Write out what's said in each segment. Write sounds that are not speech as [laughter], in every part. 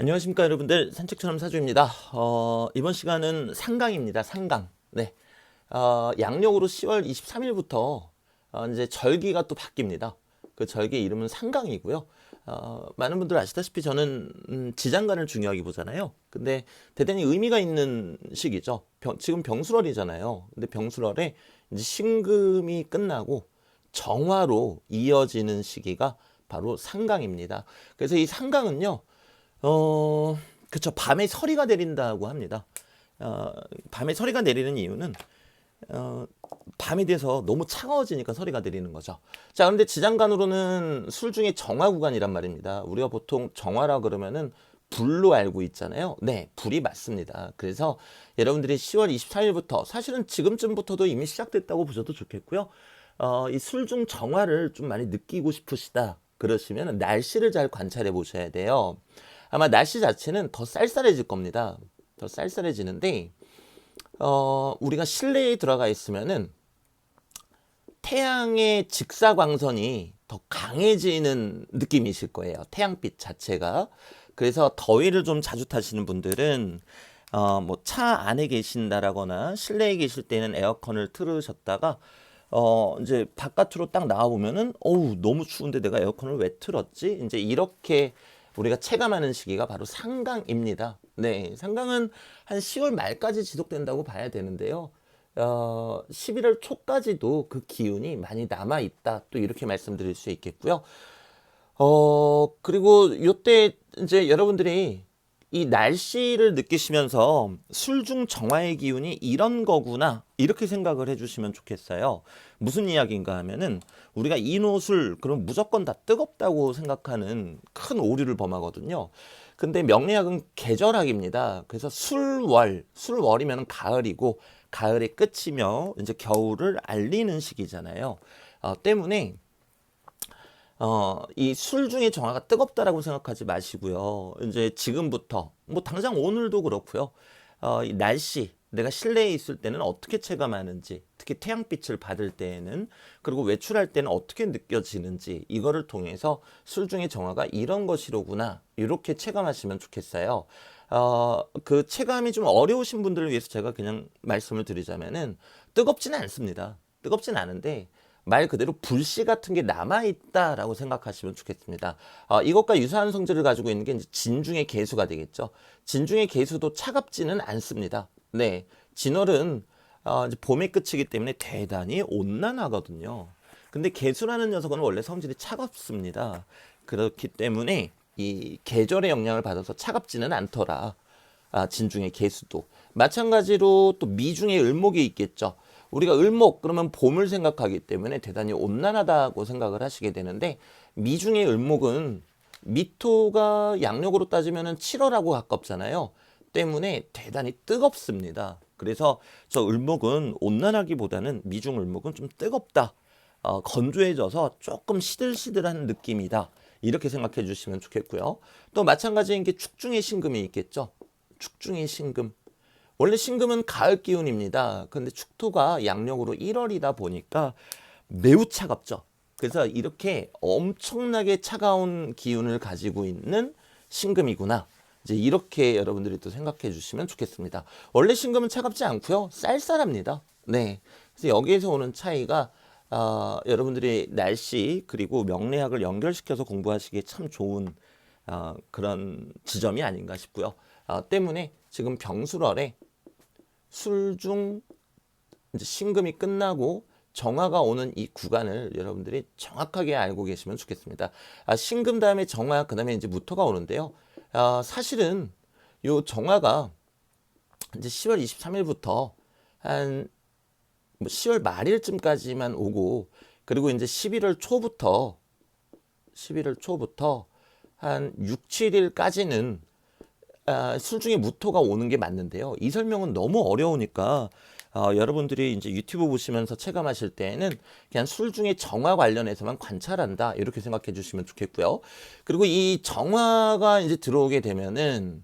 안녕하십니까 여러분들 산책처럼 사주입니다. 어, 이번 시간은 상강입니다. 상강. 네. 어, 양력으로 10월 23일부터 어, 이제 절기가 또 바뀝니다. 그 절기 이름은 상강이고요. 어, 많은 분들 아시다시피 저는 음, 지장간을 중요하게 보잖아요. 근데 대단히 의미가 있는 시기죠. 병- 지금 병술월이잖아요. 근데 병술월에 이제 신금이 끝나고 정화로 이어지는 시기가 바로 상강입니다. 그래서 이 상강은요. 어, 그쵸. 밤에 서리가 내린다고 합니다. 어, 밤에 서리가 내리는 이유는, 어, 밤이 돼서 너무 차가워지니까 서리가 내리는 거죠. 자, 그런데 지장간으로는 술 중에 정화 구간이란 말입니다. 우리가 보통 정화라 그러면은 불로 알고 있잖아요. 네, 불이 맞습니다. 그래서 여러분들이 10월 24일부터 사실은 지금쯤부터도 이미 시작됐다고 보셔도 좋겠고요. 어, 이 술 중 정화를 좀 많이 느끼고 싶으시다. 그러시면 날씨를 잘 관찰해 보셔야 돼요. 아마 날씨 자체는 더 쌀쌀해질 겁니다. 더 쌀쌀해지는데, 어, 우리가 실내에 들어가 있으면은 태양의 직사광선이 더 강해지는 느낌이실 거예요. 태양빛 자체가. 그래서 더위를 좀 자주 타시는 분들은 어, 뭐 차 안에 계신다라거나 실내에 계실 때는 에어컨을 틀으셨다가 어, 이제 바깥으로 딱 나와 보면은 어우, 너무 추운데 내가 에어컨을 왜 틀었지? 이제 이렇게 우리가 체감하는 시기가 바로 상강입니다. 네, 상강은 한 10월 말까지 지속된다고 봐야 되는데요. 어, 11월 초까지도 그 기운이 많이 남아 있다. 또 이렇게 말씀드릴 수 있겠고요. 어, 그리고 요때 이제 여러분들이 이 날씨를 느끼시면서 술중 정화의 기운이 이런 거구나. 이렇게 생각을 해주시면 좋겠어요. 무슨 이야기인가 하면은 우리가 인호술, 그럼 무조건 다 뜨겁다고 생각하는 큰 오류를 범하거든요. 근데 명리학은 계절학입니다. 그래서 술월, 술월이면 가을이고 가을의 끝이며 이제 겨울을 알리는 시기잖아요. 어, 때문에 어, 이 술 중에 정화가 뜨겁다라고 생각하지 마시고요. 이제 지금부터, 뭐 당장 오늘도 그렇고요. 어, 이 날씨, 내가 실내에 있을 때는 어떻게 체감하는지, 특히 태양빛을 받을 때에는, 그리고 외출할 때는 어떻게 느껴지는지, 이거를 통해서 술 중에 정화가 이런 것이로구나, 이렇게 체감하시면 좋겠어요. 어, 그 체감이 좀 어려우신 분들을 위해서 제가 그냥 말씀을 드리자면은, 뜨겁지는 않습니다. 뜨겁진 않은데, 말 그대로 불씨 같은 게 남아있다라고 생각하시면 좋겠습니다. 어, 이것과 유사한 성질을 가지고 있는 게 진중의 개수가 되겠죠. 진중의 개수도 차갑지는 않습니다. 네. 진월은 어, 봄의 끝이기 때문에 대단히 온난하거든요. 근데 개수라는 녀석은 원래 성질이 차갑습니다. 그렇기 때문에 이 계절의 영향을 받아서 차갑지는 않더라. 아, 진중의 개수도. 마찬가지로 또 미중의 을목이 있겠죠. 우리가 을목 그러면 봄을 생각하기 때문에 대단히 온난하다고 생각을 하시게 되는데 미중의 을목은 미토가 양력으로 따지면은 7월하고 가깝잖아요. 때문에 대단히 뜨겁습니다. 그래서 저 을목은 온난하기보다는 미중 을목은 좀 뜨겁다. 어, 건조해져서 조금 시들시들한 느낌이다. 이렇게 생각해 주시면 좋겠고요. 또 마찬가지인 게 축중의 신금이 있겠죠. 축중의 신금. 원래 신금은 가을 기운입니다. 근데 축토가 양력으로 1월이다 보니까 매우 차갑죠. 그래서 이렇게 엄청나게 차가운 기운을 가지고 있는 신금이구나. 이제 이렇게 여러분들이 또 생각해 주시면 좋겠습니다. 원래 신금은 차갑지 않고요. 쌀쌀합니다. 네. 그래서 여기에서 오는 차이가 어, 여러분들이 날씨 그리고 명례학을 연결시켜서 공부하시기에 참 좋은 어, 그런 지점이 아닌가 싶고요. 어, 때문에 지금 병술월에 술중 이제 신금이 끝나고 정화가 오는 이 구간을 여러분들이 정확하게 알고 계시면 좋겠습니다. 아, 신금 다음에 정화, 그 다음에 이제 무토가 오는데요. 아, 사실은 요 정화가 이제 10월 23일부터 한 10월 말일쯤까지만 오고 그리고 이제 11월 초부터 11월 초부터 한 6, 7일까지는 아, 술 중에 무토가 오는 게 맞는데요. 이 설명은 너무 어려우니까 어, 여러분들이 이제 유튜브 보시면서 체감하실 때에는 그냥 술 중에 정화 관련해서만 관찰한다 이렇게 생각해 주시면 좋겠고요. 그리고 이 정화가 이제 들어오게 되면은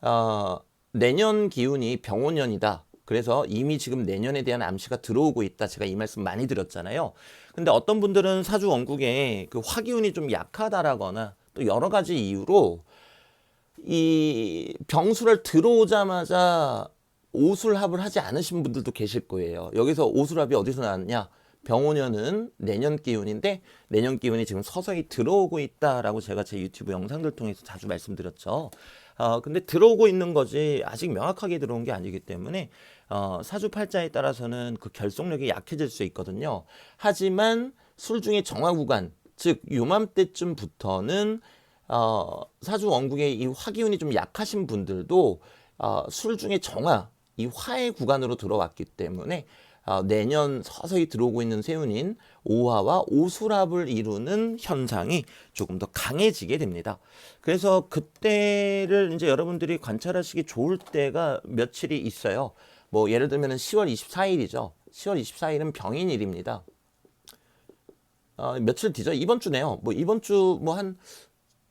어, 내년 기운이 병원년이다. 그래서 이미 지금 내년에 대한 암시가 들어오고 있다. 제가 이 말씀 많이 드렸잖아요. 근데 어떤 분들은 사주 원국에 그 화기운이 좀 약하다라거나 또 여러 가지 이유로 이 병수를 들어오자마자 오술합을 하지 않으신 분들도 계실 거예요. 여기서 오술합이 어디서 나왔냐? 병오년은 내년 기운인데 내년 기운이 지금 서서히 들어오고 있다라고 제가 제 유튜브 영상들 통해서 자주 말씀드렸죠. 어, 근데 들어오고 있는 거지 아직 명확하게 들어온 게 아니기 때문에 어, 사주팔자에 따라서는 그 결속력이 약해질 수 있거든요. 하지만 술 중에 정화 구간, 즉 요맘때쯤부터는 어, 사주 원국의 이 화기운이 좀 약하신 분들도 어, 술 중에 정화, 이 화의 구간으로 들어왔기 때문에 어, 내년 서서히 들어오고 있는 세운인 오화와 오수랍을 이루는 현상이 조금 더 강해지게 됩니다. 그래서 그때를 이제 여러분들이 관찰하시기 좋을 때가 며칠이 있어요. 뭐 예를 들면 10월 24일이죠. 10월 24일은 병인일입니다. 어, 며칠 뒤죠. 이번 주네요. 뭐 이번 주 뭐 한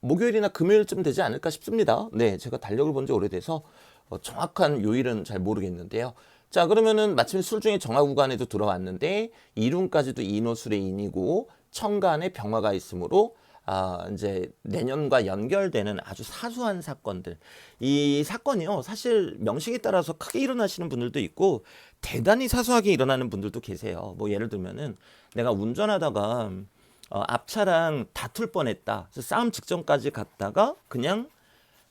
목요일이나 금요일쯤 되지 않을까 싶습니다. 네, 제가 달력을 본 지 오래돼서 어, 정확한 요일은 잘 모르겠는데요. 자, 그러면은 마침 술 중에 정화 구간에도 들어왔는데 이룬까지도 인호술의 인이고 청간에 병화가 있으므로 아, 이제 내년과 연결되는 아주 사소한 사건들. 이 사건이요. 사실 명식에 따라서 크게 일어나시는 분들도 있고 대단히 사소하게 일어나는 분들도 계세요. 뭐 예를 들면은 내가 운전하다가 어, 앞차랑 다툴 뻔했다. 그래서 싸움 직전까지 갔다가 그냥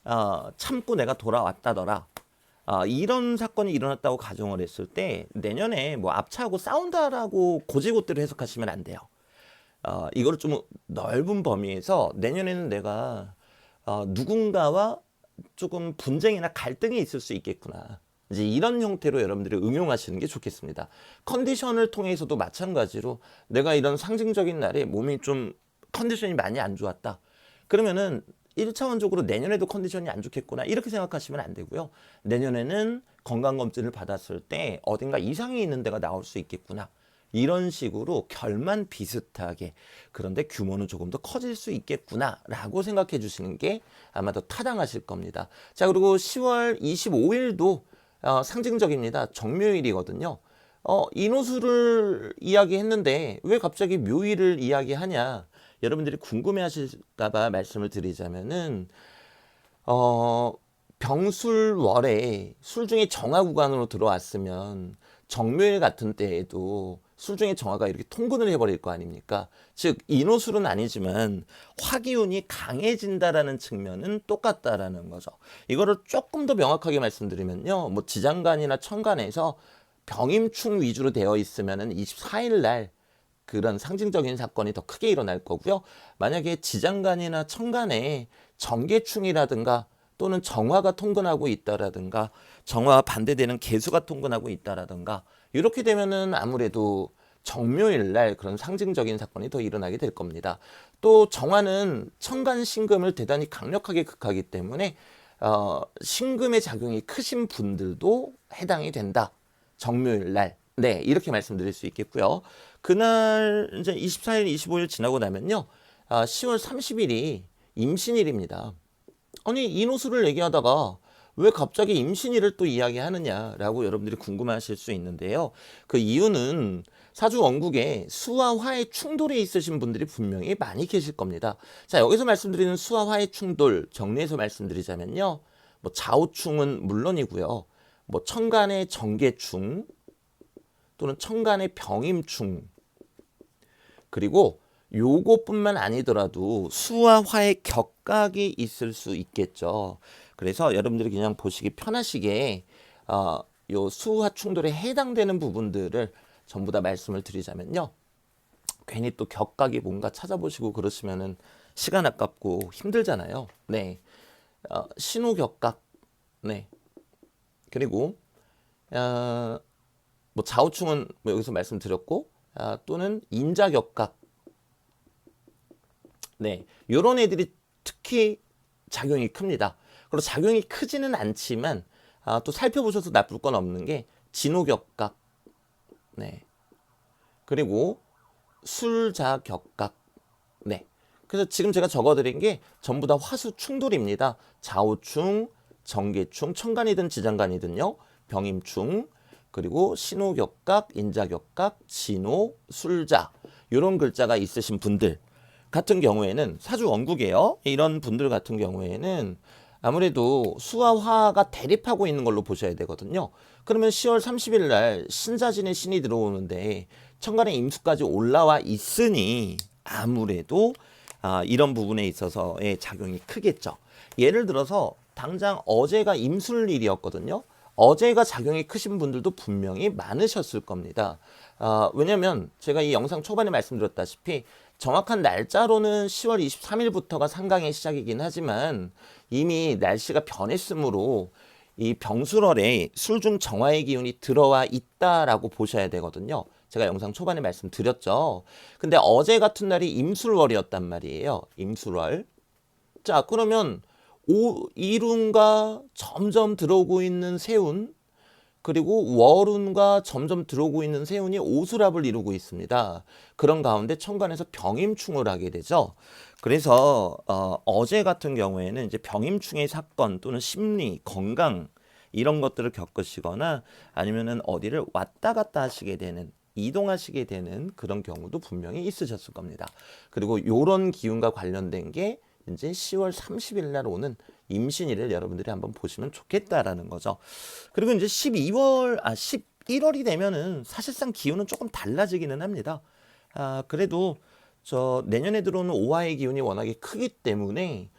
어, 참고 내가 돌아왔다더라. 어, 이런 사건이 일어났다고 가정을 했을 때 내년에 뭐 앞차하고 싸운다라고 고지고대로 해석하시면 안 돼요. 어, 이거를 좀 넓은 범위에서 내년에는 내가 어, 누군가와 조금 분쟁이나 갈등이 있을 수 있겠구나. 이제 이런 형태로 여러분들이 응용하시는 게 좋겠습니다. 컨디션을 통해서도 마찬가지로 내가 이런 상징적인 날에 몸이 좀 컨디션이 많이 안 좋았다. 그러면은 1차원적으로 내년에도 컨디션이 안 좋겠구나. 이렇게 생각하시면 안 되고요. 내년에는 건강검진을 받았을 때 어딘가 이상이 있는 데가 나올 수 있겠구나. 이런 식으로 결만 비슷하게 그런데 규모는 조금 더 커질 수 있겠구나라고 생각해 주시는 게 아마 더 타당하실 겁니다. 자 그리고 10월 25일도 어, 상징적입니다. 정묘일이거든요. 어, 인호수를 이야기했는데 왜 갑자기 묘일을 이야기하냐? 여러분들이 궁금해하실까봐 말씀을 드리자면은 어, 병술월에 술 중에 정화 구간으로 들어왔으면 정묘일 같은 때에도 술 중에 정화가 이렇게 통근을 해버릴 거 아닙니까? 즉 인호술은 아니지만 화기운이 강해진다라는 측면은 똑같다라는 거죠. 이거를 조금 더 명확하게 말씀드리면요, 뭐 지장간이나 천간에서 병임충 위주로 되어 있으면은 24일 날 그런 상징적인 사건이 더 크게 일어날 거고요. 만약에 지장간이나 천간에 정계충이라든가 또는 정화가 통근하고 있다라든가 정화와 반대되는 개수가 통근하고 있다라든가 이렇게 되면은 아무래도 정묘일 날 그런 상징적인 사건이 더 일어나게 될 겁니다. 또 정화는 천간 신금을 대단히 강력하게 극하기 때문에 어, 신금의 작용이 크신 분들도 해당이 된다. 정묘일 날. 네, 이렇게 말씀드릴 수 있겠고요. 그날 이제 24일, 25일 지나고 나면요. 아, 10월 30일이 임신일입니다. 아니, 인호수를 얘기하다가 왜 갑자기 임신일을 또 이야기하느냐라고 여러분들이 궁금하실 수 있는데요. 그 이유는 사주 원국에 수와 화의 충돌이 있으신 분들이 분명히 많이 계실 겁니다. 자, 여기서 말씀드리는 수와 화의 충돌 정리해서 말씀드리자면요. 뭐 좌우충은 물론이고요. 뭐 천간의 정계충 또는 천간의 병임충 그리고 요것뿐만 아니더라도 수와 화의 격각이 있을 수 있겠죠. 그래서 여러분들이 그냥 보시기 편하시게 어, 요 수화 충돌에 해당되는 부분들을 전부 다 말씀을 드리자면요. 괜히 또 격각이 뭔가 찾아보시고 그러시면은 시간 아깝고 힘들잖아요. 네. 어, 신호 격각. 네. 그리고 어, 뭐 좌우충은 뭐 여기서 말씀드렸고 아, 또는 인자 격각. 네. 요런 애들이 특히 작용이 큽니다. 그리고 작용이 크지는 않지만 아, 또 살펴보셔서 나쁠 건 없는 게 진호격각, 네. 그리고 술자격각, 네. 그래서 지금 제가 적어드린 게 전부 다 화수 충돌입니다. 좌우충, 정계충, 천간이든 지장간이든요. 병임충, 그리고 신호격각, 인자격각, 진호, 술자 이런 글자가 있으신 분들 같은 경우에는 사주 원국이에요. 이런 분들 같은 경우에는 아무래도 수와 화가 대립하고 있는 걸로 보셔야 되거든요. 그러면 10월 30일 날 신자진의 신이 들어오는데 천간에 임수까지 올라와 있으니 아무래도 아, 이런 부분에 있어서의 작용이 크겠죠. 예를 들어서 당장 어제가 임술일이었거든요. 어제가 작용이 크신 분들도 분명히 많으셨을 겁니다. 아, 왜냐면 제가 이 영상 초반에 말씀드렸다시피 정확한 날짜로는 10월 23일부터가 상강의 시작이긴 하지만 이미 날씨가 변했으므로 이 병술월에 술중 정화의 기운이 들어와 있다라고 보셔야 되거든요. 제가 영상 초반에 말씀드렸죠. 근데 어제 같은 날이 임술월이었단 말이에요. 임술월. 자, 그러면 오, 이룬과 점점 들어오고 있는 세운 그리고 월운과 점점 들어오고 있는 세운이 오수랍을 이루고 있습니다. 그런 가운데 천간에서 병임충을 하게 되죠. 그래서 어, 어제 같은 경우에는 이제 병임충의 사건 또는 심리, 건강 이런 것들을 겪으시거나 아니면은 어디를 왔다 갔다 하시게 되는 이동하시게 되는 그런 경우도 분명히 있으셨을 겁니다. 그리고 요런 기운과 관련된 게 이제 10월 30일 날 오는 임신일을 여러분들이 한번 보시면 좋겠다라는 거죠. 그리고 이제 12월 아 11월이 되면은 사실상 기운은 조금 달라지기는 합니다. 아 그래도 저 내년에 들어오는 오화의 기운이 워낙에 크기 때문에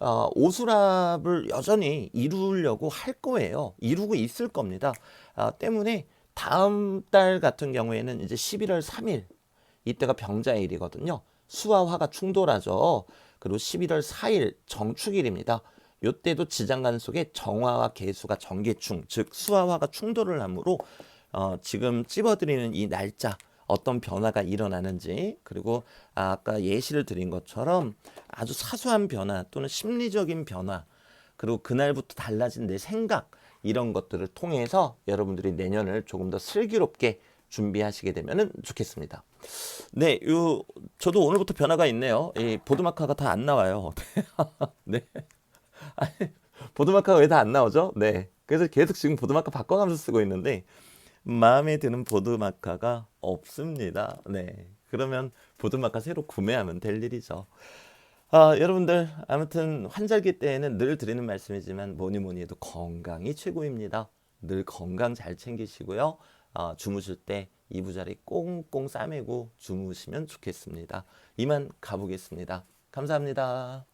어, 오수랍을 여전히 이루려고 할 거예요. 이루고 있을 겁니다. 아, 때문에 다음 달 같은 경우에는 이제 11월 3일 이때가 병자일이거든요. 수와 화가 충돌하죠. 그리고 11월 4일 정축일입니다. 요때도 지장간 속에 정화와 개수가 정계충, 즉 수와 화가 충돌을 하므로 어, 지금 찝어드리는 이 날짜 어떤 변화가 일어나는지 그리고 아까 예시를 드린 것처럼 아주 사소한 변화 또는 심리적인 변화 그리고 그날부터 달라진 내 생각 이런 것들을 통해서 여러분들이 내년을 조금 더 슬기롭게 준비하시게 되면 좋겠습니다. 네, 요 저도 오늘부터 변화가 있네요. 이 보드마카가 다 안 나와요. [laughs] 네. 아니, 보드마카가 왜 다 안 나오죠? 네. 그래서 계속 지금 보드마카 바꿔가면서 쓰고 있는데 마음에 드는 보드마카가 없습니다. 네. 그러면 보드마카 새로 구매하면 될 일이죠. 아, 여러분들 아무튼 환절기 때에는 늘 드리는 말씀이지만 뭐니 뭐니 해도 건강이 최고입니다. 늘 건강 잘 챙기시고요. 아, 주무실 때 이부자리 꽁꽁 싸매고 주무시면 좋겠습니다. 이만 가보겠습니다. 감사합니다.